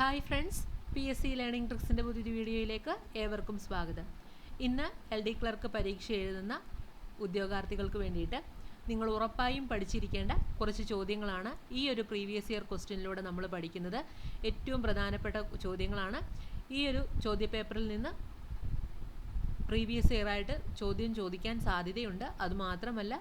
Hi friends P S C learning ട്രിക്സിന്റെ പുതിയൊരു വീഡിയോയിലേക്ക് ഏവർക്കും സ്വാഗതം. ഇന്ന് എൽ ഡി ക്ലർക്ക് പരീക്ഷ എഴുതുന്ന ഉദ്യോഗാർത്ഥികൾക്ക് വേണ്ടിയിട്ട് നിങ്ങൾ ഉറപ്പായും പഠിച്ചിരിക്കേണ്ട കുറച്ച് ചോദ്യങ്ങളാണ് ഈ ഒരു പ്രീവിയസ് ഇയർ ക്വസ്റ്റ്യനിലൂടെ നമ്മൾ പഠിക്കുന്നത്. ഏറ്റവും പ്രധാനപ്പെട്ട ചോദ്യങ്ങളാണ്. ഈ ഒരു ചോദ്യപേപ്പറിൽ നിന്ന് പ്രീവിയസ് ഇയറായിട്ട് ചോദ്യം ചോദിക്കാൻ സാധ്യതയുണ്ട്. അതുമാത്രമല്ല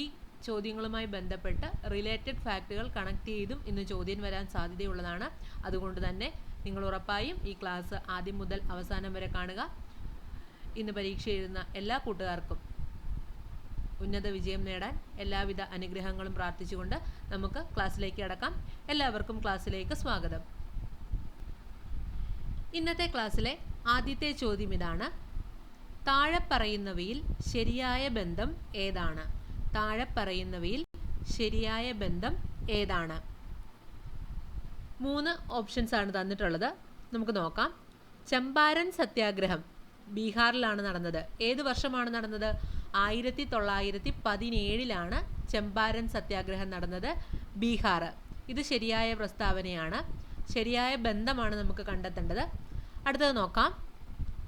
ഈ ചോദ്യങ്ങളുമായി ബന്ധപ്പെട്ട് റിലേറ്റഡ് ഫാക്ടുകൾ കണക്ട് ചെയ്തും ഇന്ന് ചോദ്യം വരാൻ സാധ്യതയുള്ളതാണ്. അതുകൊണ്ട് തന്നെ നിങ്ങൾ ഉറപ്പായും ഈ ക്ലാസ് ആദ്യം മുതൽ അവസാനം വരെ കാണുക. ഇന്ന് പരീക്ഷ എഴുതുന്ന എല്ലാ കൂട്ടുകാർക്കും ഉന്നത വിജയം നേടാൻ എല്ലാവിധ അനുഗ്രഹങ്ങളും പ്രാർത്ഥിച്ചുകൊണ്ട് നമുക്ക് ക്ലാസ്സിലേക്ക് അടക്കാം എല്ലാവർക്കും ക്ലാസ്സിലേക്ക് സ്വാഗതം. ഇന്നത്തെ ക്ലാസ്സിലെ ആദ്യത്തെ ചോദ്യം ഇതാണ്. താഴെ പറയുന്നവയിൽ ശരിയായ ബന്ധം ഏതാണ്? താഴെ പറയുന്നവയിൽ ശരിയായ ബന്ധം ഏതാണ്? മൂന്ന് ഓപ്ഷൻസ് ആണ് തന്നിട്ടുള്ളത്. നമുക്ക് നോക്കാം. ചമ്പാരൻ സത്യാഗ്രഹം ബീഹാറിലാണ് നടന്നത്. ഏത് വർഷമാണ് നടന്നത്? ആയിരത്തി തൊള്ളായിരത്തി പതിനേഴിലാണ് ചമ്പാരൻ സത്യാഗ്രഹം നടന്നത് ബീഹാർ ഇത് ശരിയായ പ്രസ്താവനയാണ്. ശരിയായ ബന്ധമാണ് നമുക്ക് കണ്ടെത്തേണ്ടത്. അടുത്തത് നോക്കാം.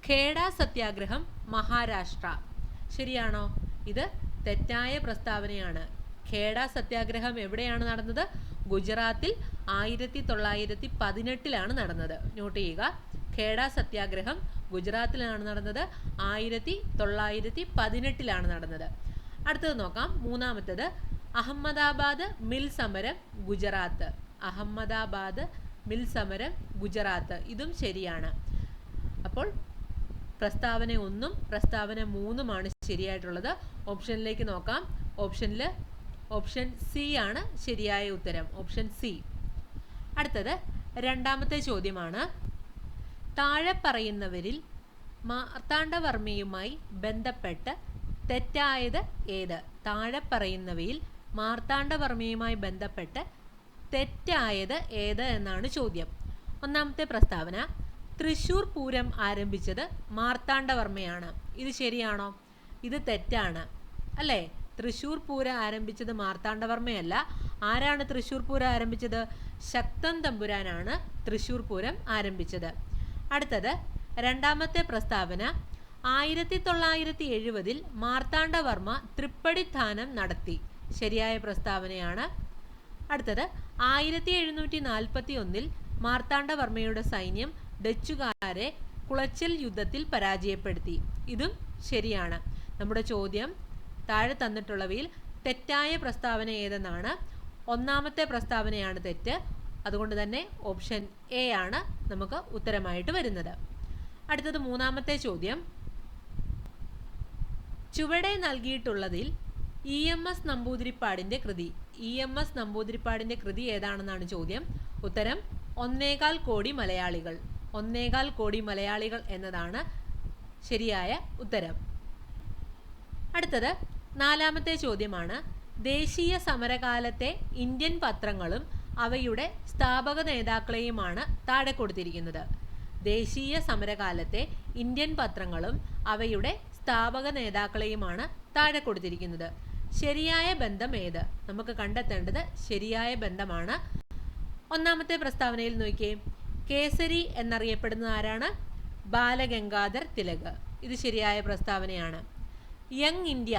ഖേഡ സത്യാഗ്രഹം മഹാരാഷ്ട്ര. ശരിയാണോ? ഇത് തെറ്റായ പ്രസ്താവനയാണ്. ഖേഡ സത്യാഗ്രഹം എവിടെയാണ് നടന്നത്? ഗുജറാത്തിൽ ആയിരത്തി തൊള്ളായിരത്തി പതിനെട്ടിലാണ് നടന്നത്. നോട്ട് ചെയ്യുക. ഖേഡ സത്യാഗ്രഹം ഗുജറാത്തിലാണ് നടന്നത്. ആയിരത്തി തൊള്ളായിരത്തി പതിനെട്ടിലാണ് നടന്നത്. അടുത്തത് നോക്കാം. മൂന്നാമത്തത് അഹമ്മദാബാദ് മിൽ സമരം ഗുജറാത്ത്. അഹമ്മദാബാദ് മിൽ സമരം ഗുജറാത്ത്. ഇതും ശരിയാണ്. അപ്പോൾ പ്രസ്താവന ഒന്നും പ്രസ്താവന മൂന്നുമാണ് ശരിയായിട്ടുള്ളത്. ഓപ്ഷനിലേക്ക് നോക്കാം. ഓപ്ഷനിൽ ഓപ്ഷൻ സി ആണ് ശരിയായ ഉത്തരം. ഓപ്ഷൻ സി അടുത്തത് രണ്ടാമത്തെ ചോദ്യമാണ്. താഴെ പറയുന്നവരിൽ മാർത്താണ്ഡവർമ്മയുമായി ബന്ധപ്പെട്ട് തെറ്റായത് ഏത്? താഴെ പറയുന്നവയിൽ മാർത്താണ്ഡവർമ്മയുമായി ബന്ധപ്പെട്ട് തെറ്റായത് ഏത് എന്നാണ് ചോദ്യം. ഒന്നാമത്തെ പ്രസ്താവന തൃശൂർ പൂരം ആരംഭിച്ചത് മാർത്താണ്ഡവർമ്മയാണ്. ഇത് ശരിയാണോ? ഇത് തെറ്റാണ്. അല്ലേ? തൃശൂർ പൂരം ആരംഭിച്ചത് മാർത്താണ്ഡവർമ്മയല്ല. ആരാണ് തൃശൂർ പൂരം ആരംഭിച്ചത്? ശക്തൻ തമ്പുരാനാണ് തൃശൂർ പൂരം ആരംഭിച്ചത്. അടുത്തത് രണ്ടാമത്തെ പ്രസ്താവന ആയിരത്തി തൊള്ളായിരത്തി എഴുപതിൽ മാർത്താണ്ഡവർമ്മ തൃപ്പടിത്ഥാനം നടത്തി. ശരിയായ പ്രസ്താവനയാണ്. അടുത്തത് ആയിരത്തി എഴുന്നൂറ്റി നാൽപ്പത്തി ഒന്നിൽ മാർത്താണ്ഡവർമ്മയുടെ സൈന്യം ഡച്ചുകാരെ കുളച്ചൽ യുദ്ധത്തിൽ പരാജയപ്പെടുത്തി. ഇതും ശരിയാണ്. നമ്മുടെ ചോദ്യം താഴെ തന്നിട്ടുള്ളവയിൽ തെറ്റായ പ്രസ്താവന ഏതെന്നാണ്? ഒന്നാമത്തെ പ്രസ്താവനയാണ് തെറ്റ്. അതുകൊണ്ട് തന്നെ ഓപ്ഷൻ എ ആണ് നമുക്ക് ഉത്തരമായിട്ട് വരുന്നത്. അടുത്തത് മൂന്നാമത്തെ ചോദ്യം. ചുവടെ നൽകിയിട്ടുള്ളതിൽ ഇ എം എസ് നമ്പൂതിരിപ്പാടിന്റെ കൃതി. ഇ എം എസ് നമ്പൂതിരിപ്പാടിന്റെ കൃതി ഏതാണെന്നാണ് ചോദ്യം. ഉത്തരം ഒന്നേകാൽ കോടി മലയാളികൾ. ഒന്നേകാൽ കോടി മലയാളികൾ എന്നതാണ് ശരിയായ ഉത്തരം. അടുത്തത് നാലാമത്തെ ചോദ്യമാണ്. ദേശീയ സമരകാലത്തെ ഇന്ത്യൻ പത്രങ്ങളും അവയുടെ സ്ഥാപക നേതാക്കളെയുമാണ് താഴെ കൊടുത്തിരിക്കുന്നത്. ദേശീയ സമരകാലത്തെ ഇന്ത്യൻ പത്രങ്ങളും അവയുടെ സ്ഥാപക നേതാക്കളെയുമാണ് താഴെ കൊടുത്തിരിക്കുന്നത്. ശരിയായ ബന്ധം ഏത്? നമുക്ക് കണ്ടെത്തേണ്ടത് ശരിയായ ബന്ധമാണ്. ഒന്നാമത്തെ പ്രസ്താവനയിൽ നോക്കിയേ. കേസരി എന്നറിയപ്പെടുന്ന ആരാണ്? ബാലഗംഗാധർ തിലക്. ഇത് ശരിയായ പ്രസ്താവനയാണ്. യങ് ഇന്ത്യ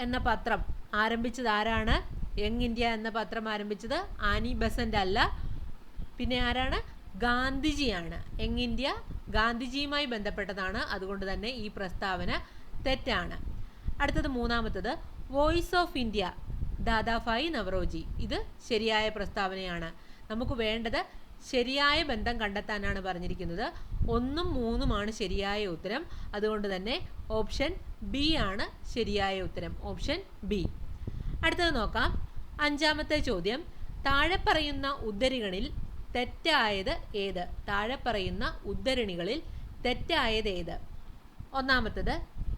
എന്ന പത്രം ആരംഭിച്ചത് ആരാണ്? യങ് ഇന്ത്യ എന്ന പത്രം ആരംഭിച്ചത് ആനി ബസന്റ് അല്ല. പിന്നെ ആരാണ്? ഗാന്ധിജിയാണ്. യങ് ഇന്ത്യ ഗാന്ധിജിയുമായി ബന്ധപ്പെട്ടതാണ്. അതുകൊണ്ട് തന്നെ ഈ പ്രസ്താവന തെറ്റാണ്. അടുത്തത് മൂന്നാമത്തത്. Voice of India Dadabhai Naoroji. ഇത് ശരിയായ പ്രസ്താവനയാണ്. നമുക്ക് വേണ്ടത് ശരിയായ ബന്ധം കണ്ടെത്താനാണ് പറഞ്ഞിരിക്കുന്നത്. ഒന്നും മൂന്നുമാണ് ശരിയായ ഉത്തരം. അതുകൊണ്ട് തന്നെ ഓപ്ഷൻ ബി ആണ് ശരിയായ ഉത്തരം. Option B. അടുത്തത് നോക്കാം. അഞ്ചാമത്തെ ചോദ്യം. താഴെ പറയുന്ന ഉദ്ധരണികളിൽ തെറ്റായത് ഏത്? താഴെ പറയുന്ന ഉദ്ധരണികളിൽ തെറ്റായത് ഏത്? ഒന്നാമത്തത്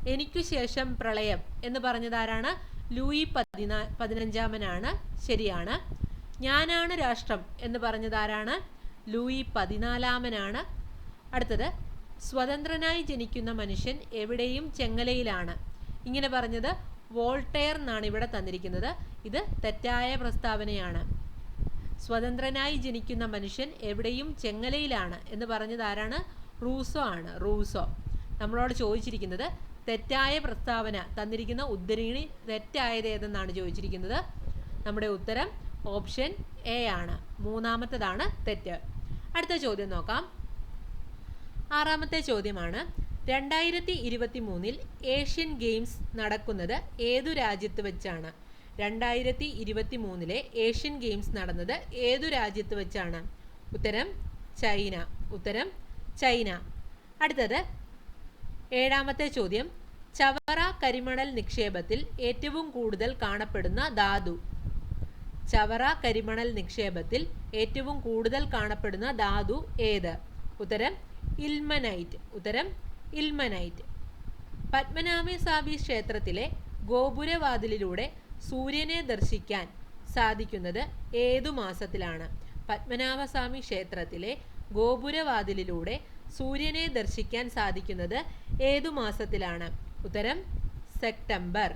എനിക്കു ശേഷം പ്രളയം എന്ന് പറഞ്ഞതാരാണ്? ലൂയി പതിനാ പതിനഞ്ചാമനാണ്. ശരിയാണ്. ഞാനാണ് രാഷ്ട്രം എന്ന് പറഞ്ഞതാരാണ് ലൂയി പതിനാലാമനാണ്. അടുത്തത് സ്വതന്ത്രനായി ജനിക്കുന്ന മനുഷ്യൻ എവിടെയും ചെങ്ങലയിലാണ്. ഇങ്ങനെ പറഞ്ഞത് വോൾട്ടെയർ എന്നാണ് ഇവിടെ തന്നിരിക്കുന്നത്. ഇത് തെറ്റായ പ്രസ്താവനയാണ്. സ്വതന്ത്രനായി ജനിക്കുന്ന മനുഷ്യൻ എവിടെയും ചെങ്ങലയിലാണ് എന്ന് പറഞ്ഞത് ആരാണ്? റൂസോ ആണ്. റൂസോ. നമ്മളോട് ചോദിച്ചിരിക്കുന്നത് തെറ്റായ പ്രസ്താവന തന്നിരിക്കുന്ന ഉദ്ധരണി തെറ്റായത് ഏതെന്നാണ് ചോദിച്ചിരിക്കുന്നത്? നമ്മുടെ ഉത്തരം ഓപ്ഷൻ എ ആണ്. മൂന്നാമത്തേതാണ് തെറ്റ്. അടുത്ത ചോദ്യം നോക്കാം. ആറാമത്തെ ചോദ്യമാണ്. രണ്ടായിരത്തി ഇരുപത്തി മൂന്നിൽ ഏഷ്യൻ ഗെയിംസ് നടക്കുന്നത് ഏതു രാജ്യത്ത് വെച്ചാണ്? രണ്ടായിരത്തി ഇരുപത്തി മൂന്നിലെ ഏഷ്യൻ ഗെയിംസ് നടന്നത് ഏതു രാജ്യത്ത് വെച്ചാണ്? ഉത്തരം ചൈന. ഉത്തരം ചൈന. അടുത്തത്. ഏഴാമത്തെ ചോദ്യം. ചവറ കരിമണൽ നിക്ഷേപത്തിൽ ഏറ്റവും കൂടുതൽ കാണപ്പെടുന്ന ധാതു. ചവറ കരിമണൽ നിക്ഷേപത്തിൽ ഏറ്റവും കൂടുതൽ കാണപ്പെടുന്ന ധാതു ഏത്? ഉത്തരം ഇൽമനൈറ്റ്. ഉത്തരം ഇൽമനൈറ്റ്. പത്മനാഭസ്വാമി ക്ഷേത്രത്തിലെ ഗോപുരവാതിലിലൂടെ സൂര്യനെ ദർശിക്കാൻ സാധിക്കുന്നത് ഏതു മാസത്തിലാണ്? പത്മനാഭസ്വാമി ക്ഷേത്രത്തിലെ ഗോപുരവാതിലിലൂടെ സൂര്യനെ ദർശിക്കാൻ സാധിക്കുന്നത് ഏതു മാസത്തിലാണ്? ഉത്തരം സെപ്റ്റംബർ.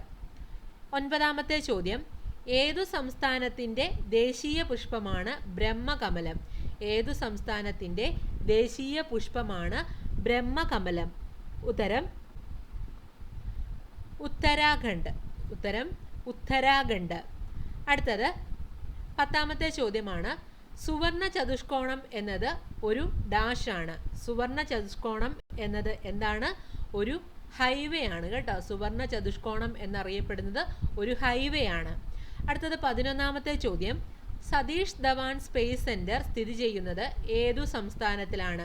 ഒൻപതാമത്തെ ചോദ്യം. ഏതു സംസ്ഥാനത്തിന്റെ ദേശീയ പുഷ്പമാണ് ബ്രഹ്മകമലം? ഏതു സംസ്ഥാനത്തിന്റെ ദേശീയ പുഷ്പമാണ് ബ്രഹ്മകമലം? ഉത്തരം ഉത്തരാഖണ്ഡ്. ഉത്തരം ഉത്തരാഖണ്ഡ്. അടുത്തത് പത്താമത്തെ ചോദ്യമാണ്. സുവർണ ചതുഷ്കോണം എന്നത് ഒരു ഡാഷാണ്. സുവർണ ചതുഷ്കോണം എന്നത് എന്താണ്? ഒരു ഹൈവേ ആണ് കേട്ടോ. സുവർണ ചതുഷ്കോണം എന്നറിയപ്പെടുന്നത് ഒരു ഹൈവേ ആണ് അടുത്തത് പതിനൊന്നാമത്തെ ചോദ്യം. സതീഷ് ധവാൻ സ്പേസ് സെന്റർ സ്ഥിതി ചെയ്യുന്നത് ഏതു സംസ്ഥാനത്തിലാണ്?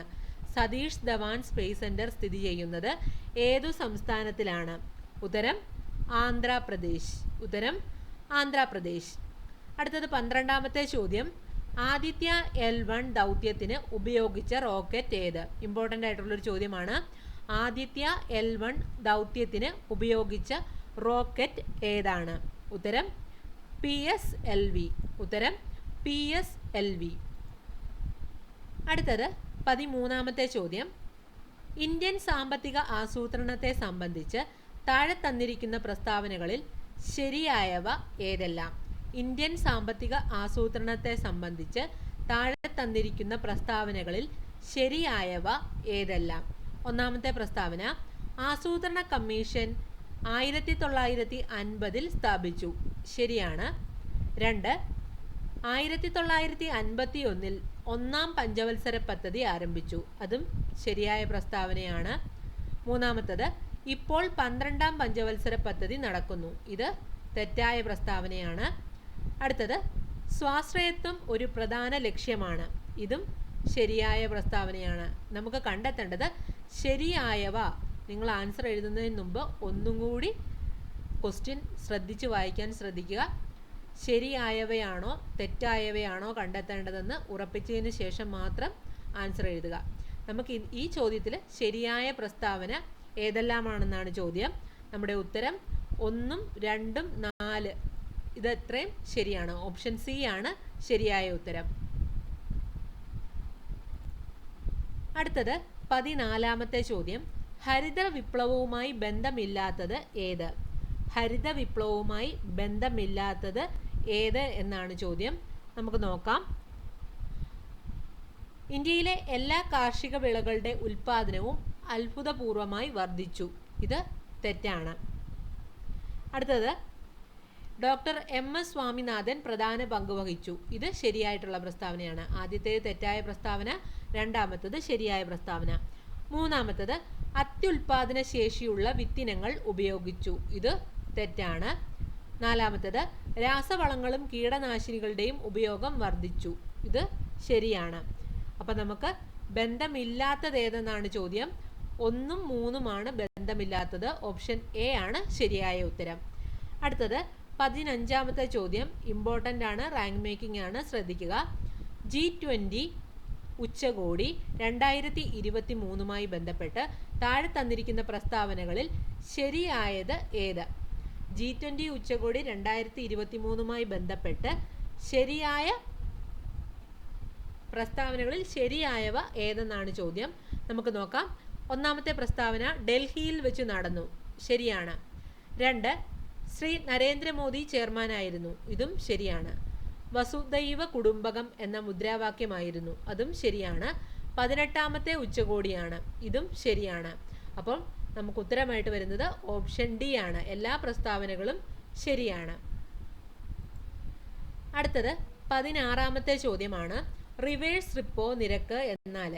സതീഷ് ധവാൻ സ്പേസ് സെന്റർ സ്ഥിതി ചെയ്യുന്നത് ഏതു സംസ്ഥാനത്തിലാണ്? ഉത്തരം ആന്ധ്രാപ്രദേശ്. ഉത്തരം ആന്ധ്രാപ്രദേശ്. അടുത്തത് പന്ത്രണ്ടാമത്തെ ചോദ്യം. ആദിത്യ എൽ വൺ ദൗത്യത്തിന് ഉപയോഗിച്ച റോക്കറ്റ് ഏത്? ഇമ്പോർട്ടന്റ് ആയിട്ടുള്ളൊരു ചോദ്യമാണ്. ആദിത്യ എൽ വൺ ദൗത്യത്തിന് ഉപയോഗിച്ച റോക്കറ്റ് ഏതാണ്? ഉത്തരം പി എസ് എൽ വി ഉത്തരം പി എസ് എൽ വി അടുത്തത് പതിമൂന്നാമത്തെ ചോദ്യം. ഇന്ത്യൻ സാമ്പത്തിക ആസൂത്രണത്തെ സംബന്ധിച്ച് താഴെ തന്നിരിക്കുന്ന പ്രസ്താവനകളിൽ ശരിയായവ ഏതെല്ലാം? ഇന്ത്യൻ സാമ്പത്തിക ആസൂത്രണത്തെ സംബന്ധിച്ച് താഴെ തന്നിരിക്കുന്ന പ്രസ്താവനകളിൽ ശരിയായവ ഏതെല്ലാം? ഒന്നാമത്തെ പ്രസ്താവന ആസൂത്രണ കമ്മീഷൻ ആയിരത്തി തൊള്ളായിരത്തി അൻപതിൽ സ്ഥാപിച്ചു. ശരിയാണ്. രണ്ട് ആയിരത്തി തൊള്ളായിരത്തി അൻപത്തി ഒന്നിൽ ഒന്നാം പഞ്ചവത്സര പദ്ധതി ആരംഭിച്ചു. അതും ശരിയായ പ്രസ്താവനയാണ്. മൂന്നാമത്തത് ഇപ്പോൾ പന്ത്രണ്ടാം പഞ്ചവത്സര പദ്ധതി നടക്കുന്നു. ഇത് തെറ്റായ പ്രസ്താവനയാണ്. അടുത്തത് സ്വാശ്രയത്വം ഒരു പ്രധാന ലക്ഷ്യമാണ്. ഇതും ശരിയായ പ്രസ്താവനയാണ്. നമുക്ക് കണ്ടെത്തേണ്ടത് ശരിയായവ നിങ്ങൾ ആൻസർ എഴുതുന്നതിന് മുമ്പ് ഒന്നും കൂടി ക്വസ്റ്റ്യൻ ശ്രദ്ധിച്ച് വായിക്കാൻ ശ്രദ്ധിക്കുക. ശരിയായവയാണോ തെറ്റായവയാണോ കണ്ടെത്തേണ്ടതെന്ന് ഉറപ്പിച്ചതിന് ശേഷം മാത്രം ആൻസർ എഴുതുക. നമുക്ക് ഈ- ചോദ്യത്തിൽ ശരിയായ പ്രസ്താവന ഏതെല്ലാമാണെന്നാണ് ചോദ്യം. നമ്മുടെ ഉത്തരം ഒന്നും രണ്ടും നാല്. ഇത് എത്രയും ശരിയാണ്. ഓപ്ഷൻ സി ആണ് ശരിയായ ഉത്തരം. അടുത്തത് പതിനാലാമത്തെ ചോദ്യം. ഹരിത വിപ്ലവവുമായി ബന്ധമില്ലാത്തത് ഏത്? ഹരിത വിപ്ലവവുമായി ബന്ധമില്ലാത്തത് ഏത് എന്നാണ് ചോദ്യം. നമുക്ക് നോക്കാം. ഇന്ത്യയിലെ എല്ലാ കാർഷിക വിളകളുടെ ഉൽപാദനവും അത്ഭുതപൂർവമായി വർദ്ധിച്ചു. ഇത് തെറ്റാണ്. അടുത്തത് ഡോക്ടർ എം എസ് സ്വാമിനാഥൻ പ്രധാന പങ്ക് വഹിച്ചു. ഇത് ശരിയായിട്ടുള്ള പ്രസ്താവനയാണ്. ആദ്യത്തേത് തെറ്റായ പ്രസ്താവന രണ്ടാമത്തത് ശരിയായ പ്രസ്താവന. മൂന്നാമത്തത് അത്യുൽപാദന ശേഷിയുള്ള വിത്തിനങ്ങൾ ഉപയോഗിച്ചു. ഇത് തെറ്റാണ്. നാലാമത്തത് രാസവളങ്ങളും കീടനാശിനികളുടെയും ഉപയോഗം വർദ്ധിച്ചു. ഇത് ശരിയാണ്. അപ്പം നമുക്ക് ബന്ധമില്ലാത്തത് ഏതെന്നാണ് ചോദ്യം. ഒന്നും മൂന്നുമാണ് ബന്ധമില്ലാത്തത്. ഓപ്ഷൻ എ ആണ് ശരിയായ ഉത്തരം. അടുത്തത് പതിനഞ്ചാമത്തെ ചോദ്യം. ഇമ്പോർട്ടന്റ് ആണ് റാങ്ക് മേക്കിംഗ് ആണ്. ശ്രദ്ധിക്കുക. ജി ട്വന്റി ഉച്ചകോടി രണ്ടായിരത്തി ഇരുപത്തി മൂന്നുമായി ബന്ധപ്പെട്ട് താഴെ തന്നിരിക്കുന്ന പ്രസ്താവനകളിൽ ശരിയായത് ഏത്? ജി ട്വന്റി ഉച്ചകോടി രണ്ടായിരത്തി ഇരുപത്തി മൂന്നുമായി ബന്ധപ്പെട്ട് ശരിയായ പ്രസ്താവനകളിൽ ശരിയായവ ഏതെന്നാണ് ചോദ്യം. നമുക്ക് നോക്കാം. ഒന്നാമത്തെ പ്രസ്താവന ഡൽഹിയിൽ വെച്ച് നടന്നു. ശരിയാണ്. രണ്ട് ശ്രീ നരേന്ദ്രമോദി ചെയർമാനായിരുന്നു. ഇതും ശരിയാണ്. വസുദൈവ കുടുംബകം എന്ന മുദ്രാവാക്യമായിരുന്നു. അതും ശരിയാണ്. പതിനെട്ടാമത്തെ ഉച്ചകോടിയാണ്. ഇതും ശരിയാണ്. അപ്പം നമുക്ക് ഉത്തരമായിട്ട് വരുന്നത് ഓപ്ഷൻ ഡി ആണ്. എല്ലാ പ്രസ്താവനകളും ശരിയാണ്. അടുത്തത് പതിനാറാമത്തെ ചോദ്യമാണ്. റിവേഴ്സ് റിപ്പോ നിരക്ക് എന്നാൽ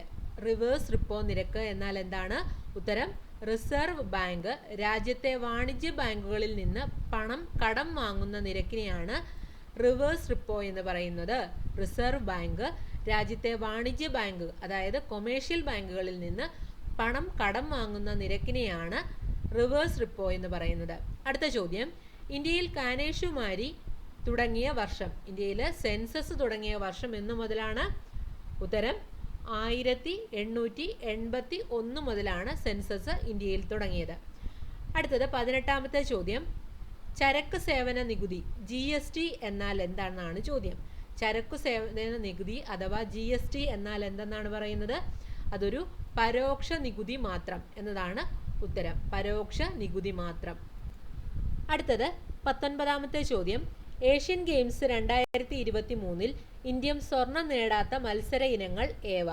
റിവേഴ്സ് റിപ്പോ നിരക്ക് എന്നാൽ എന്താണ്? ഉത്തരം റിസർവ് ബാങ്ക്. രാജ്യത്തെ വാണിജ്യ ബാങ്കുകളിൽ നിന്ന് പണം കടം വാങ്ങുന്ന നിരക്കിനെയാണ് റിവേഴ്സ് റിപ്പോ എന്ന് പറയുന്നത് റിസർവ് ബാങ്ക് രാജ്യത്തെ വാണിജ്യ ബാങ്ക് അതായത് കൊമേഴ്ഷ്യൽ ബാങ്കുകളിൽ നിന്ന് പണം കടം വാങ്ങുന്ന നിരക്കിനെയാണ് റിവേഴ്സ് റിപ്പോ എന്ന് പറയുന്നത്. അടുത്ത ചോദ്യം. ഇന്ത്യയിൽ കാനേഷുമാരി തുടങ്ങിയ വർഷം ഇന്ത്യയിൽ സെൻസസ് തുടങ്ങിയ വർഷം എന്നു മുതലാണ്? ഉത്തരം ആയിരത്തി എണ്ണൂറ്റി എൺപത്തി ഒന്ന് മുതലാണ് സെൻസസ് ഇന്ത്യയിൽ തുടങ്ങിയത്. അടുത്തത് പതിനെട്ടാമത്തെ ചോദ്യം. ചരക്ക് സേവന നികുതി ജി എസ് ടി എന്നാൽ എന്താണെന്നാണ് ചോദ്യം. ചരക്കു സേവന നികുതി അഥവാ ജി എസ് ടി എന്നാൽ എന്തെന്നാണ് പറയുന്നത്? അതൊരു പരോക്ഷ നികുതി മാത്രം എന്നതാണ് ഉത്തരം. പരോക്ഷ നികുതി മാത്രം. അടുത്തത് പത്തൊൻപതാമത്തെ ചോദ്യം. ഏഷ്യൻ ഗെയിംസ് രണ്ടായിരത്തി ഇരുപത്തി മൂന്നിൽ ഇന്ത്യ സ്വർണം നേടാത്ത മത്സര ഇനങ്ങൾ ഏവ?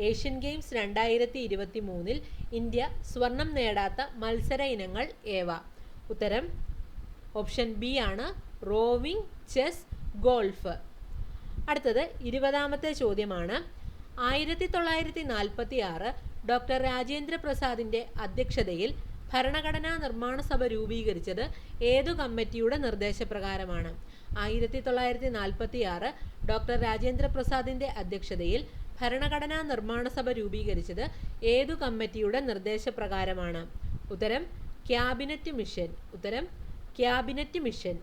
ഏഷ്യൻ ഗെയിംസ് രണ്ടായിരത്തി ഇരുപത്തി മൂന്നിൽ ഇന്ത്യ സ്വർണം നേടാത്ത മത്സര ഇനങ്ങൾ ഏവ? ഉത്തരം ഓപ്ഷൻ ബി ആണ് റോവിംഗ് ചെസ് ഗോൾഫ്. അടുത്തത് ഇരുപതാമത്തെ ചോദ്യമാണ്. ആയിരത്തി തൊള്ളായിരത്തി നാൽപ്പത്തി ആറ് ഡോക്ടർ രാജേന്ദ്ര പ്രസാദിന്റെ അധ്യക്ഷതയിൽ ഭരണഘടനാ നിർമ്മാണ സഭ രൂപീകരിച്ചത് ഏതു കമ്മിറ്റിയുടെ നിർദ്ദേശപ്രകാരമാണ്? ആയിരത്തി തൊള്ളായിരത്തി നാൽപ്പത്തി ആറ് ഡോക്ടർ രാജേന്ദ്ര പ്രസാദിന്റെ അധ്യക്ഷതയിൽ ഭരണഘടനാ നിർമ്മാണ സഭ രൂപീകരിച്ചത് ഏതു കമ്മിറ്റിയുടെ നിർദ്ദേശപ്രകാരമാണ്? ഉത്തരം ക്യാബിനറ്റ് മിഷൻ. ഉത്തരം ക്യാബിനറ്റ് മിഷൻ.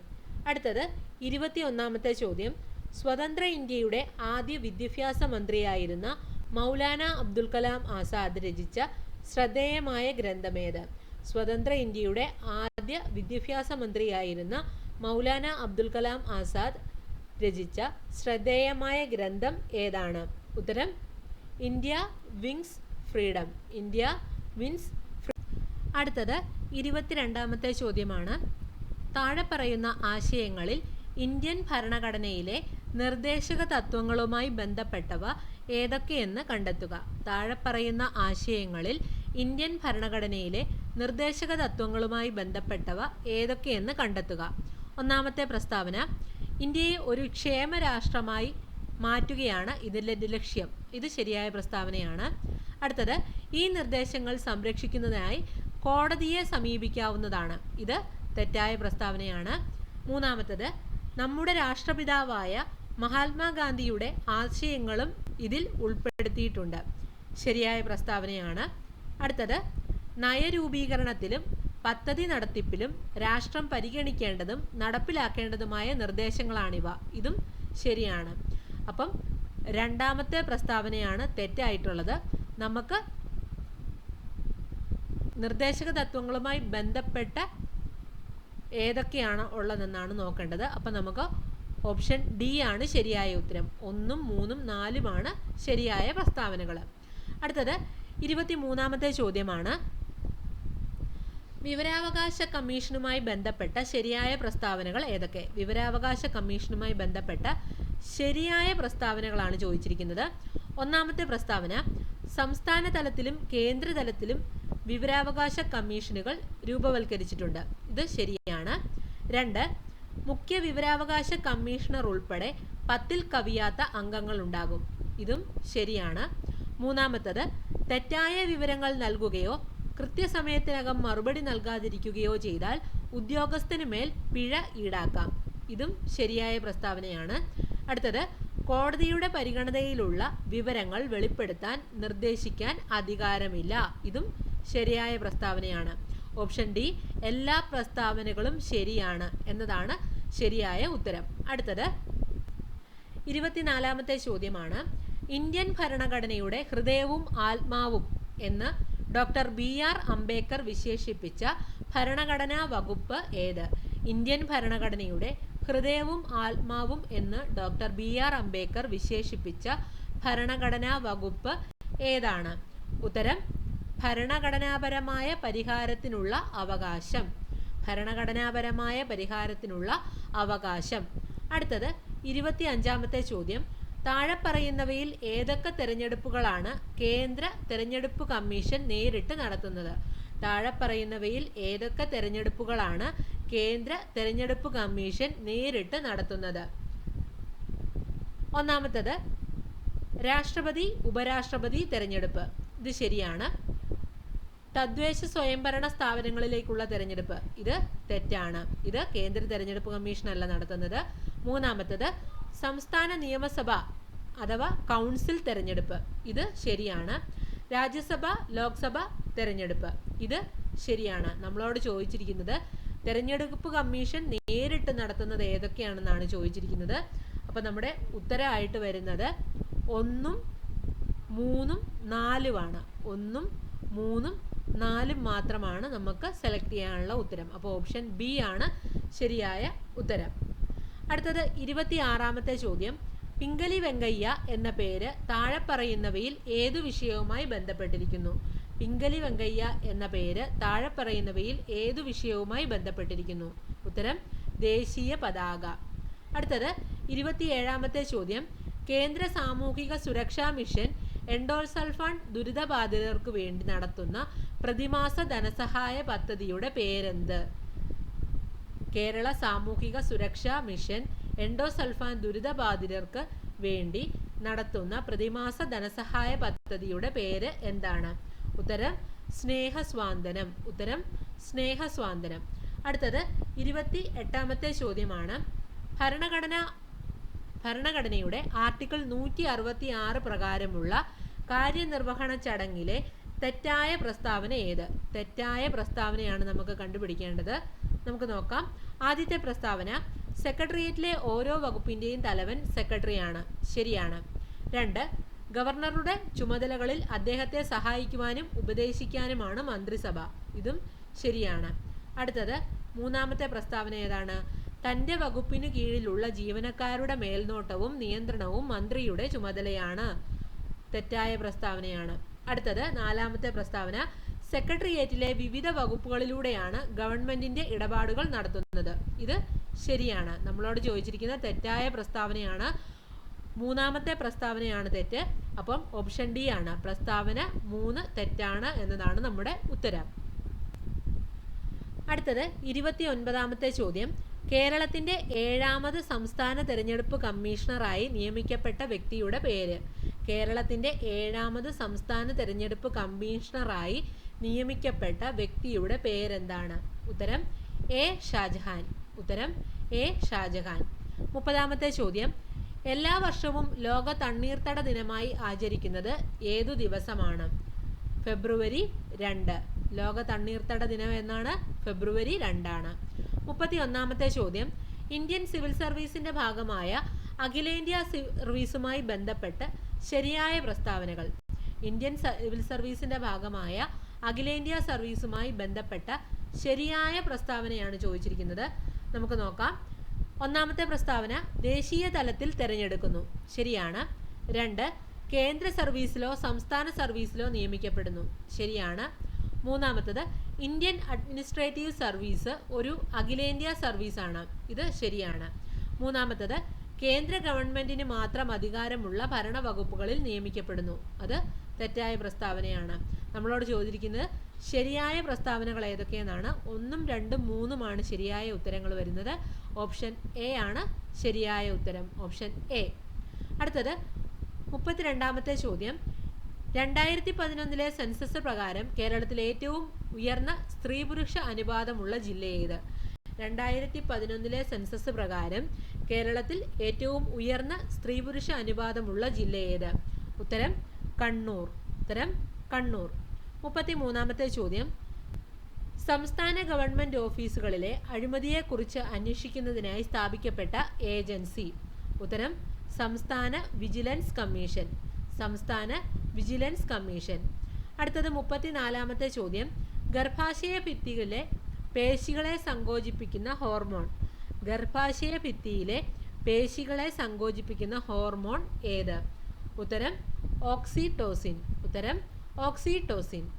അടുത്തത് ഇരുപത്തി ഒന്നാമത്തെ ചോദ്യം. സ്വതന്ത്ര ഇന്ത്യയുടെ ആദ്യ വിദ്യാഭ്യാസ മന്ത്രിയായിരുന്ന മൗലാന അബ്ദുൽ കലാം ആസാദ് രചിച്ച ശ്രദ്ധേയമായ ഗ്രന്ഥമേത് സ്വതന്ത്ര ഇന്ത്യയുടെ ആദ്യ വിദ്യാഭ്യാസ മന്ത്രിയായിരുന്ന മൗലാന അബ്ദുൽ കലാം ആസാദ് രചിച്ച ശ്രദ്ധേയമായ ഗ്രന്ഥം ഏതാണ്? ഉത്തരം India wins freedom. India wins അടുത്തത് ഇരുപത്തിരണ്ടാമത്തെ ചോദ്യമാണ്. താഴെ പറയുന്ന ആശയങ്ങളിൽ ഇന്ത്യൻ ഭരണഘടനയിലെ നിർദ്ദേശക തത്വങ്ങളുമായി ബന്ധപ്പെട്ടവ ഏതൊക്കെയെന്ന് കണ്ടെത്തുക. താഴെ പറയുന്ന ആശയങ്ങളിൽ ഇന്ത്യൻ ഭരണഘടനയിലെ നിർദ്ദേശക തത്വങ്ങളുമായി ബന്ധപ്പെട്ടവ ഏതൊക്കെയെന്ന് കണ്ടെത്തുക. ഒന്നാമത്തെ പ്രസ്താവന ഇന്ത്യയെ ഒരു ക്ഷേമ രാഷ്ട്രമായി മാറ്റുകയാണ് ഇതിലെ ലക്ഷ്യം. ഇത് ശരിയായ പ്രസ്താവനയാണ്. അടുത്തത് ഈ നിർദ്ദേശങ്ങൾ സംരക്ഷിക്കുന്നതിനായി കോടതിയെ സമീപിക്കാവുന്നതാണ്. ഇത് തെറ്റായ പ്രസ്താവനയാണ്. മൂന്നാമത്തത് നമ്മുടെ രാഷ്ട്രപിതാവായ മഹാത്മാഗാന്ധിയുടെ ആശയങ്ങളും ഇതിൽ ഉൾപ്പെടുത്തിയിട്ടുണ്ട്. ശരിയായ പ്രസ്താവനയാണ്. അടുത്തത് നയരൂപീകരണത്തിലും പദ്ധതി നടത്തിപ്പിലും രാഷ്ട്രം പരിഗണിക്കേണ്ടതും നടപ്പിലാക്കേണ്ടതുമായ നിർദ്ദേശങ്ങളാണിവ. ഇതും ശരിയാണ്. അപ്പം രണ്ടാമത്തെ പ്രസ്താവനയാണ് തെറ്റായിട്ടുള്ളത്. നമുക്ക് നിർദ്ദേശക തത്വങ്ങളുമായി ബന്ധപ്പെട്ട ഏതൊക്കെയാണ് ഉള്ളതെന്നാണ് നോക്കേണ്ടത്. അപ്പം നമുക്ക് ഓപ്ഷൻ ഡി ആണ് ശരിയായ ഉത്തരം. ഒന്നും മൂന്നും നാലുമാണ് ശരിയായ പ്രസ്താവനകൾ അടുത്തത് ഇരുപത്തി മൂന്നാമത്തെ ചോദ്യമാണ്. വിവരാവകാശ കമ്മീഷനുമായി ബന്ധപ്പെട്ട ശരിയായ പ്രസ്താവനകൾ ഏതൊക്കെ? വിവരാവകാശ കമ്മീഷനുമായി ബന്ധപ്പെട്ട ശരിയായ പ്രസ്താവനകളാണ് ചോദിച്ചിരിക്കുന്നത്. ഒന്നാമത്തെ പ്രസ്താവന സംസ്ഥാന തലത്തിലും കേന്ദ്ര തലത്തിലും വിവരാവകാശ കമ്മീഷനുകൾ രൂപവൽക്കരിച്ചിട്ടുണ്ട്. ഇത് ശരിയാണ്. രണ്ട് മുഖ്യ വിവരാവകാശ കമ്മീഷണർ ഉൾപ്പെടെ പത്തിൽ കവിയാത്ത അംഗങ്ങൾ ഉണ്ടാകും. ഇതും ശരിയാണ്. മൂന്നാമത്തത് തെറ്റായ വിവരങ്ങൾ നൽകുകയോ കൃത്യസമയത്തിനകം മറുപടി നൽകാതിരിക്കുകയോ ചെയ്താൽ ഉദ്യോഗസ്ഥന് മേൽ പിഴ ഈടാക്കാം. ഇതും ശരിയായ പ്രസ്താവനയാണ്. അടുത്തത് കോടതിയുടെ പരിഗണനയിലുള്ള വിവരങ്ങൾ വെളിപ്പെടുത്താൻ നിർദ്ദേശിക്കാൻ അധികാരമില്ല. ഇതും ശരിയായ പ്രസ്താവനയാണ്. ഓപ്ഷൻ ഡി എല്ലാ പ്രസ്താവനകളും ശരിയാണ് എന്നതാണ് ശരിയായ ഉത്തരം. അടുത്തത് ഇരുപത്തിനാലാമത്തെ ചോദ്യമാണ്. ഇന്ത്യൻ ഭരണഘടനയുടെ ഹൃദയവും ആത്മാവും എന്ന് ഡോക്ടർ ബി ആർ അംബേദ്കർ വിശേഷിപ്പിച്ച ഭരണഘടനാ വകുപ്പ് ഏത്? ഇന്ത്യൻ ഭരണഘടനയുടെ ഹൃദയവും ആത്മാവും എന്ന് ഡോക്ടർ ബി ആർ അംബേദ്കർ വിശേഷിപ്പിച്ച ഭരണഘടനാ വകുപ്പ് ഏതാണ്? ഉത്തരം ഭരണഘടനാപരമായ പരിഹാരത്തിനുള്ള അവകാശം. ഭരണഘടനാപരമായ പരിഹാരത്തിനുള്ള അവകാശം. അടുത്തത് ഇരുപത്തി അഞ്ചാമത്തെ ചോദ്യം. താഴെ പറയുന്നവയിൽ ഏതൊക്കെ തിരഞ്ഞെടുപ്പുകളാണ് കേന്ദ്ര തിരഞ്ഞെടുപ്പ് കമ്മീഷൻ നേരിട്ട് നടത്തുന്നത്? താഴെ പറയുന്നവയിൽ ഏതൊക്കെ തിരഞ്ഞെടുപ്പുകളാണ് കേന്ദ്ര തിരഞ്ഞെടുപ്പ് കമ്മീഷൻ നേരിട്ട് നടത്തുന്നത്? ഒന്നാമത്തത് രാഷ്ട്രപതി ഉപരാഷ്ട്രപതി തിരഞ്ഞെടുപ്പ്. ഇത് ശരിയാണ്. തദ്ദേശ സ്വയംഭരണ സ്ഥാപനങ്ങളിലേക്കുള്ള തെരഞ്ഞെടുപ്പ്. ഇത് തെറ്റാണ്. ഇത് കേന്ദ്ര തെരഞ്ഞെടുപ്പ് കമ്മീഷൻ അല്ല നടത്തുന്നത്. മൂന്നാമത്തത് സംസ്ഥാന നിയമസഭ അഥവാ കൗൺസിൽ തെരഞ്ഞെടുപ്പ്. ഇത് ശരിയാണ്. രാജ്യസഭ ലോക്സഭ തെരഞ്ഞെടുപ്പ്. ഇത് ശരിയാണ്. നമ്മളോട് ചോദിച്ചിരിക്കുന്നത് തെരഞ്ഞെടുപ്പ് കമ്മീഷൻ നേരിട്ട് നടത്തുന്നത് ഏതൊക്കെയാണെന്നാണ് ചോദിച്ചിരിക്കുന്നത്. അപ്പം നമ്മുടെ ഉത്തരമായിട്ട് വരുന്നത് ഒന്നും മൂന്നും നാലുമാണ്. ഒന്നും മൂന്നും നാലും മാത്രമാണ് നമുക്ക് സെലക്ട് ചെയ്യാനുള്ള ഉത്തരം. അപ്പോൾ ഓപ്ഷൻ ബി ആണ് ശരിയായ ഉത്തരം. അടുത്തത് ഇരുപത്തി ആറാമത്തെ ചോദ്യം. പിംഗലി വെങ്കയ്യ എന്ന പേര് താഴെ പറയുന്നവയിൽ ഏതു വിഷയവുമായി ബന്ധപ്പെട്ടിരിക്കുന്നു? പിംഗലി വെങ്കയ്യ എന്ന പേര് താഴെ പറയുന്നവയിൽ ഏതു വിഷയവുമായി ബന്ധപ്പെട്ടിരിക്കുന്നു? ഉത്തരം ദേശീയ പതാക. അടുത്തത് ഇരുപത്തിയേഴാമത്തെ ചോദ്യം. കേന്ദ്ര സാമൂഹിക സുരക്ഷാ മിഷൻ എൻഡോൾസൾഫാൻ ദുരിതബാധിതർക്ക് വേണ്ടി നടത്തുന്ന പ്രതിമാസ ധനസഹായ പദ്ധതിയുടെ പേരെന്ത്? കേരള സാമൂഹിക സുരക്ഷാ മിഷൻ എൻഡോസൾഫാൻ ദുരിതബാധിതർക്ക് വേണ്ടി നടത്തുന്ന പ്രതിമാസ ധനസഹായ പദ്ധതിയുടെ പേര് എന്താണ്? ഉത്തരം സ്നേഹസ്വാന്തനം. ഉത്തരം സ്നേഹസ്വാന്തനം. അടുത്തത് ഇരുപത്തി എട്ടാമത്തെ ചോദ്യമാണ്. ഭരണഘടന ഭരണഘടനയുടെ ആർട്ടിക്കിൾ നൂറ്റി അറുപത്തി ആറ് പ്രകാരമുള്ള കാര്യനിർവഹണ ചടങ്ങിലെ തെറ്റായ പ്രസ്താവന ഏത്? തെറ്റായ പ്രസ്താവനയാണ് നമുക്ക് കണ്ടുപിടിക്കേണ്ടത്. നമുക്ക് നോക്കാം. ആദ്യത്തെ പ്രസ്താവന സെക്രട്ടേറിയറ്റിലെ ഓരോ വകുപ്പിന്റെയും തലവൻ സെക്രട്ടറിയാണ്. ശരിയാണ്. രണ്ട് ഗവർണറുടെ ചുമതലകളിൽ അദ്ദേഹത്തെ സഹായിക്കുവാനും ഉപദേശിക്കാനുമാണ് മന്ത്രിസഭ. ഇതും ശരിയാണ്. അടുത്തത് മൂന്നാമത്തെ പ്രസ്താവന ഏതാണ്? തന്റെ വകുപ്പിനു കീഴിലുള്ള ജീവനക്കാരുടെ മേൽനോട്ടവും നിയന്ത്രണവും മന്ത്രിയുടെ ചുമതലയാണ്. തെറ്റായ പ്രസ്താവനയാണ്. അടുത്തത് നാലാമത്തെ പ്രസ്താവന. സെക്രട്ടേറിയറ്റിലെ വിവിധ വകുപ്പുകളിലൂടെയാണ് ഗവൺമെന്റിന്റെ ഇടപാടുകൾ നടത്തുന്നത്. ഇത് ശരിയാണ്. നമ്മളോട് ചോദിച്ചിരിക്കുന്ന തെറ്റായ പ്രസ്താവനയാണ്. മൂന്നാമത്തെ പ്രസ്താവനയാണ് തെറ്റ്. അപ്പം ഓപ്ഷൻ ഡി ആണ്. പ്രസ്താവന മൂന്ന് തെറ്റാണ് എന്നതാണ് നമ്മുടെ ഉത്തരം. അടുത്തത് ഇരുപത്തി ഒൻപതാമത്തെ ചോദ്യം. കേരളത്തിന്റെ ഏഴാമത് സംസ്ഥാന തെരഞ്ഞെടുപ്പ് കമ്മീഷണറായി നിയമിക്കപ്പെട്ട വ്യക്തിയുടെ പേര്. കേരളത്തിന്റെ ഏഴാമത് സംസ്ഥാന തെരഞ്ഞെടുപ്പ് കമ്മീഷണറായി നിയമിക്കപ്പെട്ട വ്യക്തിയുടെ പേരെന്താണ്? ഉത്തരം എ. ഷാജഹാൻ. ഉത്തരം എ. ഷാജഹാൻ. മുപ്പതാമത്തെ ചോദ്യം. എല്ലാ വർഷവും ലോക തണ്ണീർത്തട ദിനമായി ആചരിക്കുന്നത് ഏതു ദിവസമാണ്? ഫെബ്രുവരി രണ്ട്. ലോക തണ്ണീർത്തട ദിനം എന്നാണ്? ഫെബ്രുവരി രണ്ടാണ്. മുപ്പത്തി ഒന്നാമത്തെ ചോദ്യം. ഇന്ത്യൻ സിവിൽ സർവീസിന്റെ ഭാഗമായ അഖിലേന്ത്യാ സർവീസുമായി ബന്ധപ്പെട്ട് ശരിയായ പ്രസ്താവനകൾ. ഇന്ത്യൻ സിവിൽ സർവീസിന്റെ ഭാഗമായ അഖിലേന്ത്യാ സർവീസുമായി ബന്ധപ്പെട്ട ശരിയായ പ്രസ്താവനയാണ് ചോദിച്ചിരിക്കുന്നത്. നമുക്ക് നോക്കാം. ഒന്നാമത്തെ പ്രസ്താവന ദേശീയ തലത്തിൽ തിരഞ്ഞെടുക്കുന്നു. ശരിയാണ്. രണ്ട് കേന്ദ്ര സർവീസിലോ സംസ്ഥാന സർവീസിലോ നിയമിക്കപ്പെടുന്നു. ശരിയാണ്. മൂന്നാമത്തത് ഇന്ത്യൻ അഡ്മിനിസ്ട്രേറ്റീവ് സർവീസ് ഒരു അഖിലേന്ത്യാ സർവീസാണ്. ഇത് ശരിയാണ്. മൂന്നാമത്തത് കേന്ദ്ര ഗവൺമെന്റിന് മാത്രം അധികാരമുള്ള ഭരണവകുപ്പുകളിൽ നിയമിക്കപ്പെടുന്നു. അത് തെറ്റായ പ്രസ്താവനയാണ്. നമ്മളോട് ചോദിച്ചിരിക്കുന്നത് ശരിയായ പ്രസ്താവനകൾ ഏതൊക്കെയെന്നാണ്. ഒന്നും രണ്ടും മൂന്നുമാണ് ശരിയായ ഉത്തരങ്ങൾ വരുന്നത്. ഓപ്ഷൻ എ ആണ് ശരിയായ ഉത്തരം. Option A. അടുത്തത് മുപ്പത്തിരണ്ടാമത്തെ ചോദ്യം. രണ്ടായിരത്തി പതിനൊന്നിലെ സെൻസസ് പ്രകാരം കേരളത്തിലെ ഏറ്റവും ഉയർന്ന സ്ത്രീ പുരുഷ അനുപാതമുള്ള ജില്ല ഏത് രണ്ടായിരത്തി പതിനൊന്നിലെ സെൻസസ് പ്രകാരം കേരളത്തിൽ ഏറ്റവും ഉയർന്ന സ്ത്രീ പുരുഷ അനുപാതമുള്ള ജില്ല ഏത് ഉത്തരം കണ്ണൂർ. ഉത്തരം കണ്ണൂർ. മുപ്പത്തി മൂന്നാമത്തെ ചോദ്യം. സംസ്ഥാന ഗവൺമെന്റ് ഓഫീസുകളിലെ അഴിമതിയെക്കുറിച്ച് അന്വേഷിക്കുന്നതിനായി സ്ഥാപിക്കപ്പെട്ട ഏജൻസി. ഉത്തരം സംസ്ഥാന വിജിലൻസ് കമ്മീഷൻ. സംസ്ഥാന വിജിലൻസ് കമ്മീഷൻ അടുത്തത് മുപ്പത്തിനാലാമത്തെ ചോദ്യം. ഗർഭാശയ ഭിത്തിയിലെ പേശികളെ സങ്കോചിപ്പിക്കുന്ന ഹോർമോൺ. ഗർഭാശയ ഭിത്തിയിലെ പേശികളെ സങ്കോചിപ്പിക്കുന്ന ഹോർമോൺ ഏത്? ഉത്തരം ഓക്സിടോസിൻ. ഉത്തരം ഓക്സിടോസിൻ.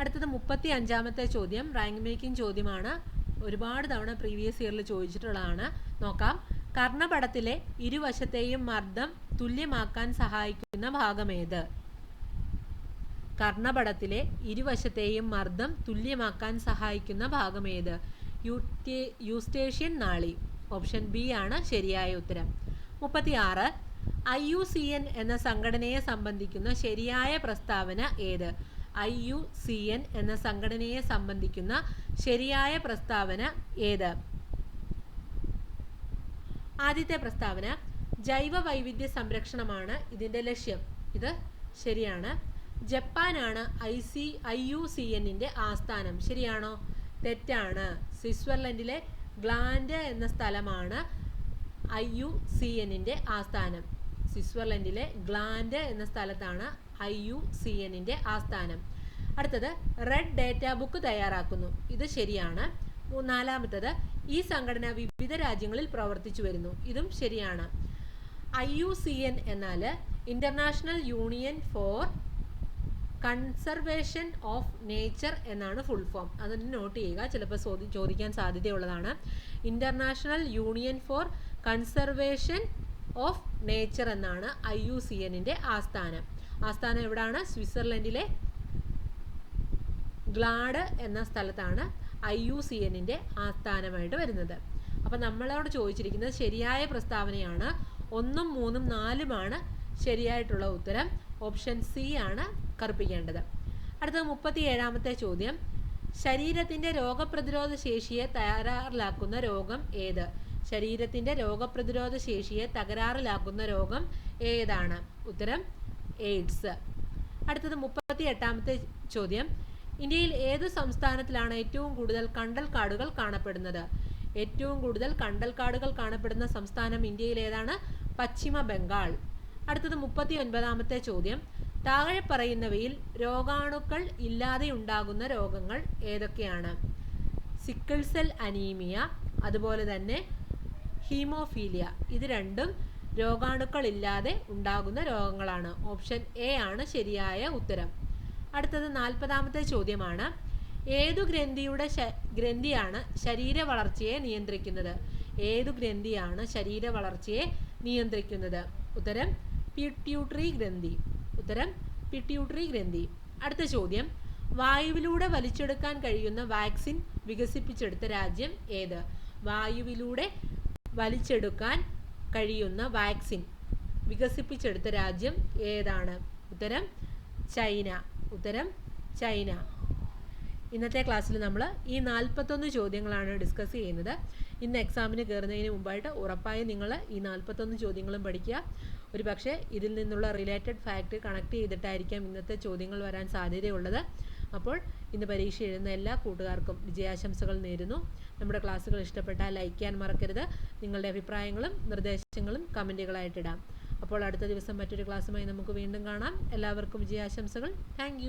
അടുത്തത് മുപ്പത്തി അഞ്ചാമത്തെ ചോദ്യം. റാങ്ക് മേക്കിംഗ് ചോദ്യമാണ്. ഒരുപാട് തവണ പ്രീവിയസ് ഇയറിൽ ചോദിച്ചിട്ടുള്ളതാണ്. നോക്കാം. കർണപടത്തിലെ ഇരുവശത്തെയും മർദ്ദം തുല്യമാക്കാൻ സഹായിക്കുന്ന ഭാഗമേത്? കർണപടത്തിലെ ഇരുവശത്തെയും മർദ്ദം തുല്യമാക്കാൻ സഹായിക്കുന്ന ഭാഗമേത്? യൂസ്റ്റേഷ്യൻ നാളി. ഓപ്ഷൻ ബി ആണ് ശരിയായ ഉത്തരം. മുപ്പത്തിയാറ്. ഐ യു സി എൻ എന്ന സംഘടനയെ സംബന്ധിക്കുന്ന ശരിയായ പ്രസ്താവന ഏത്? ഐ യു സി എൻ എന്ന സംഘടനയെ സംബന്ധിക്കുന്ന ശരിയായ പ്രസ്താവന ഏത്? ആദ്യത്തെ പ്രസ്താവന ജൈവ വൈവിധ്യ സംരക്ഷണമാണ് ഇതിന്റെ ലക്ഷ്യം. ഇത് ശരിയാണ്. ജപ്പാനാണ് I C I U C എന്നിന്റെ ആസ്ഥാനം. ശരിയാണോ? തെറ്റാണ്. സ്വിറ്റ്സർലൻഡിലെ ഗ്ലാൻഡ് എന്ന സ്ഥലമാണ് ഐ യു സി എന്നിന്റെ ആസ്ഥാനം. സ്വിറ്റ്സർലൻഡിലെ ഗ്ലാൻഡ് എന്ന സ്ഥലത്താണ് ഐ യു സി എന്നിന്റെ ആസ്ഥാനം. അടുത്തത് റെഡ് ഡേറ്റ ബുക്ക് തയ്യാറാക്കുന്നു. ഇത് ശരിയാണ്. നാലാമത്തത് ഈ സംഘടന വിവിധ രാജ്യങ്ങളിൽ പ്രവർത്തിച്ചു വരുന്നു. ഇതും ശരിയാണ്. ഐ യു സി എൻ എന്നാൽ International Union for Conservation of Nature എന്നാണ് ഫുൾ ഫോം അതൊന്ന് നോട്ട് ചെയ്യുക. ചിലപ്പോൾ ചോദി- ചോദിക്കാൻ സാധ്യതയുള്ളതാണ്. International Union for Conservation of Nature എന്നാണ് ഐ യു സി എന്നിന്റെ ആസ്ഥാനം. ആസ്ഥാനം എവിടെയാണ് സ്വിറ്റ്സർലൻഡിലെ ഗ്ലാഡ് എന്ന സ്ഥലത്താണ്. ഐ യു സി എന്നിന്റെ ആസ്ഥാനമായിട്ട് വരുന്നത്. അപ്പം നമ്മളോട് ചോദിച്ചിരിക്കുന്നത് ശരിയായ പ്രസ്താവനയാണ് ഒന്നും മൂന്നും നാലുമാണ് ശരിയായിട്ടുള്ള ഉത്തരം. ഓപ്ഷൻ സി ആണ് കറുപ്പിക്കേണ്ടത്. അടുത്തത് മുപ്പത്തി ഏഴാമത്തെ ചോദ്യം. ശരീരത്തിന്റെ രോഗപ്രതിരോധ ശേഷിയെ തകരാറിലാക്കുന്ന രോഗം ഏത്? ശരീരത്തിന്റെ രോഗപ്രതിരോധ ശേഷിയെ തകരാറിലാക്കുന്ന രോഗം ഏതാണ്? ഉത്തരം എയ്ഡ്സ്. അടുത്തത് മുപ്പത്തി എട്ടാമത്തെ ചോദ്യം. ഇന്ത്യയിൽ ഏത് സംസ്ഥാനത്തിലാണ് ഏറ്റവും കൂടുതൽ കണ്ടൽ കാടുകൾ കാണപ്പെടുന്നത്? ഏറ്റവും കൂടുതൽ കണ്ടൽ കാടുകൾ കാണപ്പെടുന്ന സംസ്ഥാനം ഇന്ത്യയിൽ ഏതാണ്? പശ്ചിമ ബംഗാൾ. അടുത്തത് മുപ്പത്തി ഒൻപതാമത്തെ ചോദ്യം. താഴെ പറയുന്നവയിൽ രോഗാണുക്കൾ ഇല്ലാതെ ഉണ്ടാകുന്ന രോഗങ്ങൾ ഏതൊക്കെയാണ്? സിക്കിൾ സെൽ അനീമിയ അതുപോലെ തന്നെ ഹീമോഫീലിയ. ഇത് രണ്ടും രോഗാണുക്കൾ ഇല്ലാതെ ഉണ്ടാകുന്ന രോഗങ്ങളാണ്. ഓപ്ഷൻ എ ആണ് ശരിയായ ഉത്തരം. അടുത്തത് നാൽപ്പതാമത്തെ ചോദ്യമാണ്. ഏതു ഗ്രന്ഥിയുടെ ഗ്രന്ഥിയാണ് ശരീര വളർച്ചയെ നിയന്ത്രിക്കുന്നത്? ഏതു ഗ്രന്ഥിയാണ് ശരീര വളർച്ചയെ നിയന്ത്രിക്കുന്നത്? ഉത്തരം പിറ്റ്യൂട്ടറി ഗ്രന്ഥി. ഉത്തരം പിറ്റ്യൂട്ടറി ഗ്രന്ഥി. അടുത്ത ചോദ്യം വായുവിലൂടെ വലിച്ചെടുക്കാൻ കഴിയുന്ന വാക്സിൻ വികസിപ്പിച്ചെടുത്ത രാജ്യം ഏത്? വായുവിലൂടെ വലിച്ചെടുക്കാൻ കഴിയുന്ന വാക്സിൻ വികസിപ്പിച്ചെടുത്ത രാജ്യം ഏതാണ്? ഉത്തരം ചൈന. ഉത്തരം ചൈന. ഇന്നത്തെ ക്ലാസ്സിൽ നമ്മൾ ഈ നാൽപ്പത്തൊന്ന് ചോദ്യങ്ങളാണ് ഡിസ്കസ് ചെയ്യുന്നത്. ഇന്ന് എക്സാമിന് കയറുന്നതിന് മുമ്പായിട്ട് ഉറപ്പായും നിങ്ങൾ ഈ നാൽപ്പത്തൊന്ന് ചോദ്യങ്ങളും പഠിക്കുക. ഒരു പക്ഷേ ഇതിൽ നിന്നുള്ള റിലേറ്റഡ് ഫാക്റ്റ് കണക്ട് ചെയ്തിട്ടായിരിക്കാം ഇന്നത്തെ ചോദ്യങ്ങൾ വരാൻ സാധ്യതയുള്ളത്. അപ്പോൾ ഇന്ന് പരീക്ഷ എഴുതുന്ന എല്ലാ കൂട്ടുകാർക്കും വിജയാശംസകൾ നേരുന്നു. നമ്മുടെ ക്ലാസ്സുകൾ ഇഷ്ടപ്പെട്ടാൽ ലൈക്ക് ചെയ്യാൻ മറക്കരുത്. നിങ്ങളുടെ അഭിപ്രായങ്ങളും നിർദ്ദേശങ്ങളും കമന്റുകളായിട്ടിടാം അപ്പോൾ അടുത്ത ദിവസം മറ്റൊരു ക്ലാസ്സുമായി നമുക്ക് വീണ്ടും കാണാം. എല്ലാവർക്കും വിജയാശംസകൾ. താങ്ക്